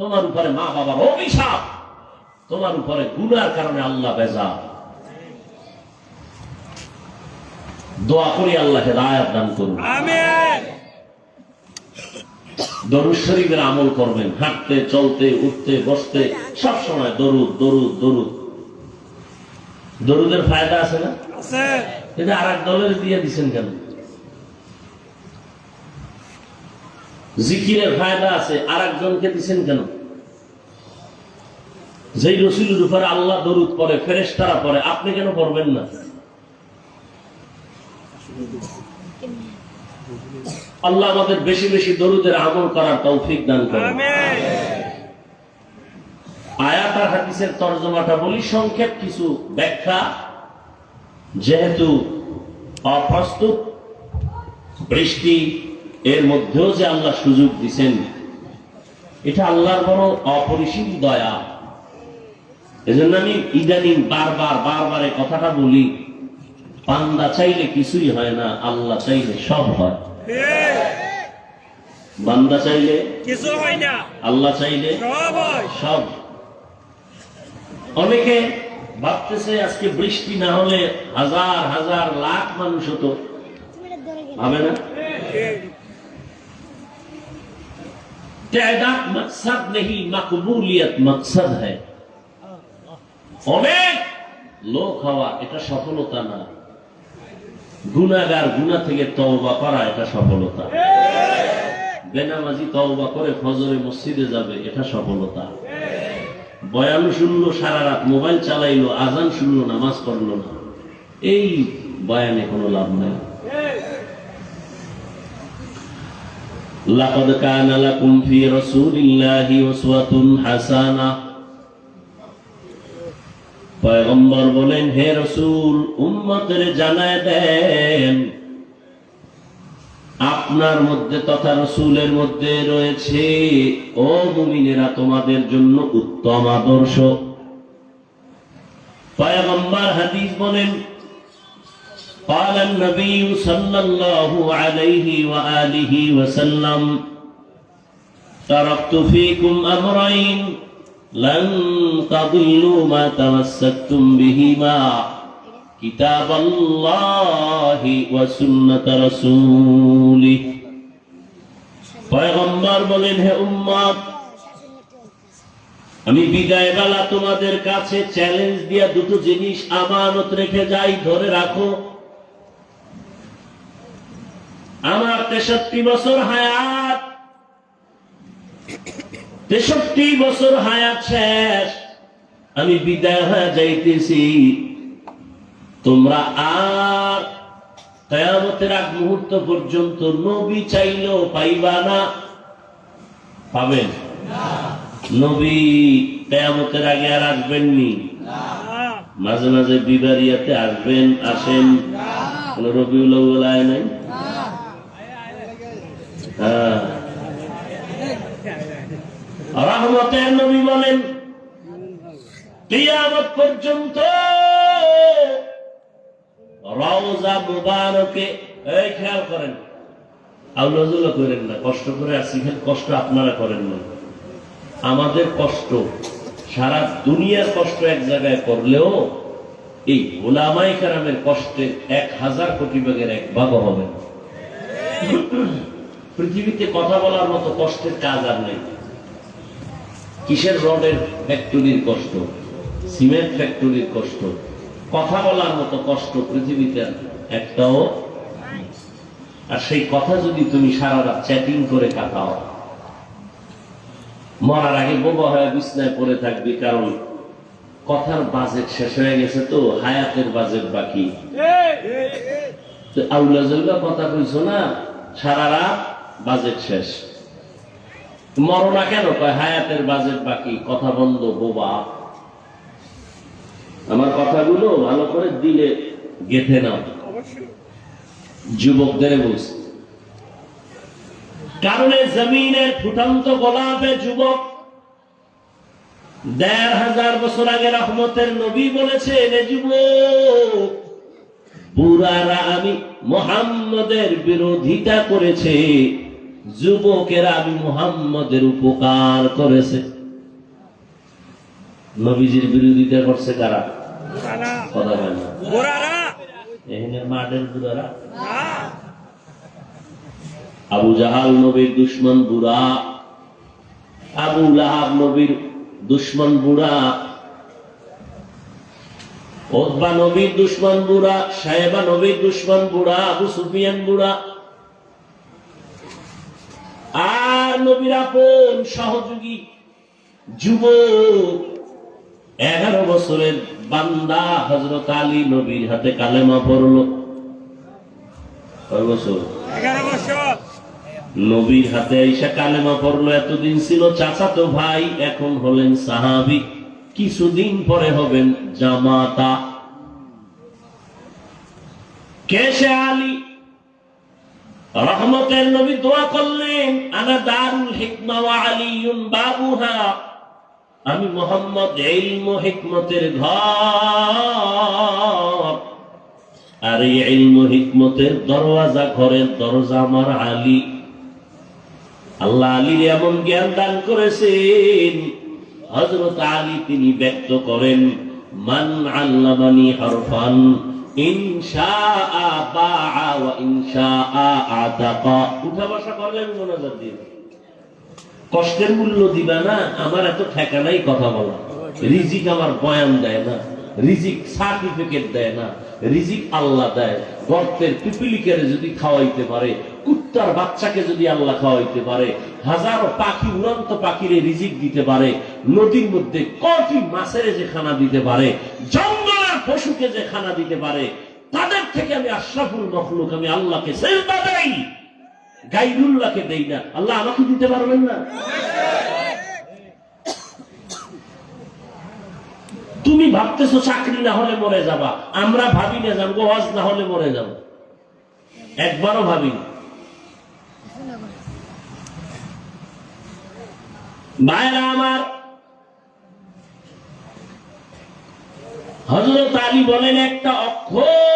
তোমার উপরে মা বাবার অভিশাপ তোমার উপরে গুনার কারণে আল্লাহ বেজা দোয়া করি আল্লাহ হেদায়াত দান করুন। দরুদ শরীফের আমল করবেন হাঁটতে চলতে উঠতে বসতে সব সময় দরুদ দরুদ দরুদ। দরুদের ফায়দা আছে না? কিন্তু আর এক দলের দিয়ে দিচ্ছেন কেন? জিকিরের ফায়দা আছে আর একজনকে দিচ্ছেন কেন? যেই রসুলের উপরে আল্লাহ দরুদ পড়ে, ফেরেশতারা পড়ে, আপনি কেন পড়বেন না? আল্লাহ আমাদের বেশি বেশি দরুদের আমল করার তৌফিক দান করে আয়াত আর হাদিসের তর্জমাটা বলি, সংক্ষেপ কিছু ব্যাখ্যা। যেহেতু অপ্রস্তুত, বৃষ্টি এর মধ্যেও যে আল্লাহ সুযোগ দিছেন এটা আল্লাহর বড় অপরিসীম দয়া। এজন্য আমি ইদানিং বারবার বারবার এই কথাটা বলি পান্দা চাইলে কিছুই হয় না আল্লাহ চাইলে সব হয়। বান্দা চাইলে কিছু হয় না। আল্লাহ চাইলে সব হয়। সব। অনেকে ভাবতেছে আজকে বৃষ্টি না হলে হাজার হাজার লাখ মানুষ হতো। হবে না? تعداد مقصد نہیں مقبولیت مقصد ہے অনেক লোক হওয়া এটা সফলতা না। গুণাগার গুণা থেকে তওবা করা, এটা সফলতা। বেনামাজি তওবা করে ফজরে মসজিদে যাবে, এটা সফলতা। বয়ান শুনল, সারা রাত মোবাইল চালাইলো, আজান শুনলো, নামাজ পড়ল না। এই বয়ানে কোনো লাভ নাই। لقد كان لكم في رسول الله أسوة حسنة পয়গম্বর বলেন হে রসুল উম্মতের জানায় দেন আপনার মধ্যে তথা রসুলের মধ্যে রয়েছে ও মুমিনেরা তোমাদের জন্য উত্তম আদর্শ পয়গম্বর হাদিস বলেন قال النبي صلى الله عليه وآله وسلم تركت فيكم أمرين لن تضلوا ما تمسكتم بهما كتاب الله وسنة رسوله পয়গম্বর বলেন হে উম্মত আমি বিদায় বেলা তোমাদের কাছে চ্যালেঞ্জ দিয়া দুটো জিনিস আমানত রেখে যাই ধরে রাখো আমার তেষট্টি বছর হায়াত। তেষট্টি বছর হায়াত শেষ। আমি বিদায় হয়ে যাইতেছি। তোমরা আর কেয়ামতের আগ মুহূর্ত পর্যন্ত নবী চাইলেও পাইবা না। পাবেন? নবী কেয়ামতের আগে আর আসবেননি। মাঝে মাঝে বিবারিয়াতে আসবেন, আসেন। কোন রবিউল নাই? রহমতের নবী বলেন, কিয়ামত পর্যন্ত রওজা মুবারকে, এই খেয়াল করেন আউলাজুল্লাহ করেন না, কষ্ট করে আসি কষ্ট আপনারা করেন না আমাদের কষ্ট, সারা দুনিয়ার কষ্ট এক জায়গায় করলেও এই গোলামাই কারামের কষ্টে এক হাজার কোটি ভাগের এক ভাগও হবে না। পৃথিবীতে কথা বলার মতো কষ্টের কাজ আর নেই। কিসের রডের ফ্যাক্টরির কষ্ট? সিমেন্ট ফ্যাক্টরির কষ্ট? কথা বলার মতো কষ্ট পৃথিবীতে একটাও আর সেই কথা যদি তুমি সারা রাত চ্যাটিং করে কাটাও মরার আগে বোবা হয়ে বিছনায় পড়ে থাকবি কারণ কথার বাজেট শেষ হয়ে গেছে তো হায়াতের বাজেট বাকি। আউলা জল্লা কথা কইছো না সারা রাত বাজেট শেষ। মরনা কেন? কয় হায়াতের বাজেট বাকি কথা বন্ধ বোবা। আমার কথাগুলো ভালো করে দিলে গেথে নাও। যুবকদের বলছি। কারণে জমিনের ফুটন্ত গোলাপে যুবক দেড় হাজার বছর আগে রহমতের নবী বলেছে রে যুবক পুরারা আমি মোহাম্মদের বিরোধিতা করেছে। যুবকেরা আমি মুহাম্মদের উপকার করেছে। নবীজির বিরোধিতা করছে কারা? কথা না। এখানে মাঠের বুড়ারা? আবু জাহাল নবীর দুশ্মন বুড়া আবু লাহাব নবীর দুশ্মন বুড়া ওদবা নবীর দুশ্মন বুড়া সাহেবা নবীর দুশ্মন বুড়া আবু সুফিয়ান বুড়া আর নবীর আপন সহযোগী যুব এগারো বছরের বান্দা হজরত আলী নবীর হাতে কালেমা পড়ল। কয় বছর? এগারো বছর। নবীর হাতে আইসা কালেমা পড়ল। এতদিন ছিল চাচাতো ভাই এখন হলেন সাহাবি। কিছুদিন পরে হবেন জামাতা। কেশে আলী? রহমতের নবী দোয়া করলেন, আনা দারুল হিকমা ওয়া আলিয়ুন বাবুহা। আমি মোহাম্মদ ইলম ও হিকমতের ঘর। আর এই ইলম ও হিকমতের দরওয়াজা, ঘরের দরজা আমার আলী। আল্লাহ আলীর এমন জ্ঞান দান করেছেন, হযরত আলী তিনি ব্যক্ত করেন, মান আল্লামানি হরফান ইনশাআ আতাকা কষ্টের মূল্য দিবা না, আমার এত ঠেকানাই কথা বলা। রিজিক আমার বয়ান দেয় না, রিজিক সার্টিফিকেট দেয় না, রিজিক আল্লাহ দেয়। গর্তের পিপিলিকের যদি খাওয়াইতে পারে, কুত্তার বাচ্চাকে যদি আল্লাহ খাওয়াইতে পারে, হাজারো পাখি, উড়ন্ত পাখিরে রিজিক দিতে পারে, নদীর মধ্যে কটি মাছের যে খানা দিতে পারে, জঙ্গলের পশুকে যে খানা দিতে পারে থেকে আমি আশরাফুল মখলুক, আমি আল্লাহকে সেজদা দেই। গাইরুল্লাহকে দেই না। আল্লাহ আমাকে দিতে পারবেন না। তুমি ভাবতেছো চাকরি না হলে মরে যাবা। আমরা ভাবি না যাব, ওয়াজ না হলে মরে যাব। একবারও ভাবি ভাইরা আমার হজরত আলী বলেন একটা অক্ষর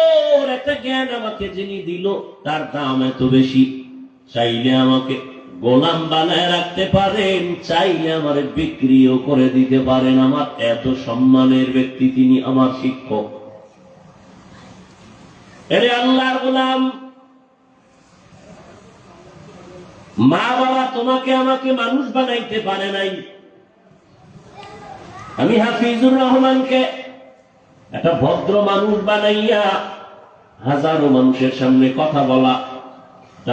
একটা জ্ঞান আমাকে যিনি দিল, তার দাম এত বেশি। চাইলে আমাকে গোলাম বানায় রাখতে পারেন, চাইলে আমার বিক্রিও করে দিতে পারেন। আমার এত সম্মানের ব্যক্তি তিনি আমার শিক্ষক। এরে আল্লাহর গোলাম মা বাবা তোমাকে আমাকে মানুষ বানাইতে পারে নাই। আমি হাফিজুর রহমানকে একটা ভদ্র মানুষ বানাইয়া হাজারো মানুষের সামনে কথা বলা।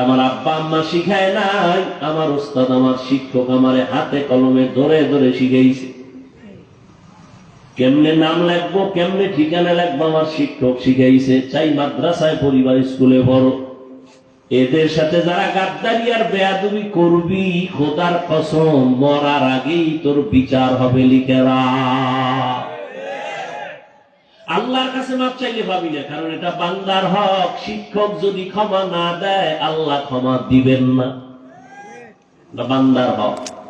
আমার আব্বা আম্মা শিখায় নাই, আমার ওস্তাদ আমার শিক্ষক আমার হাতে কলমে ধরে ধরে শিখাইছে। কেমনে নাম লাগবো কেমনে ঠিকানা লাগবো আমার শিক্ষক শিখাইছে। চাই মাদ্রাসায় পরিবার স্কুলে বড় এদের সাথে যারা গাদ্দারি আর বেয়াদবি করবি, খোদার কসম, মরার আগেই তোর বিচার হবে লিখেরা আল্লাহর কাছে মাপ চাইলে পাবি না, কারণ এটা বান্দার হক। শিক্ষক যদি ক্ষমা না দেয়, আল্লাহ ক্ষমা দিবেন না। বান্দার হক।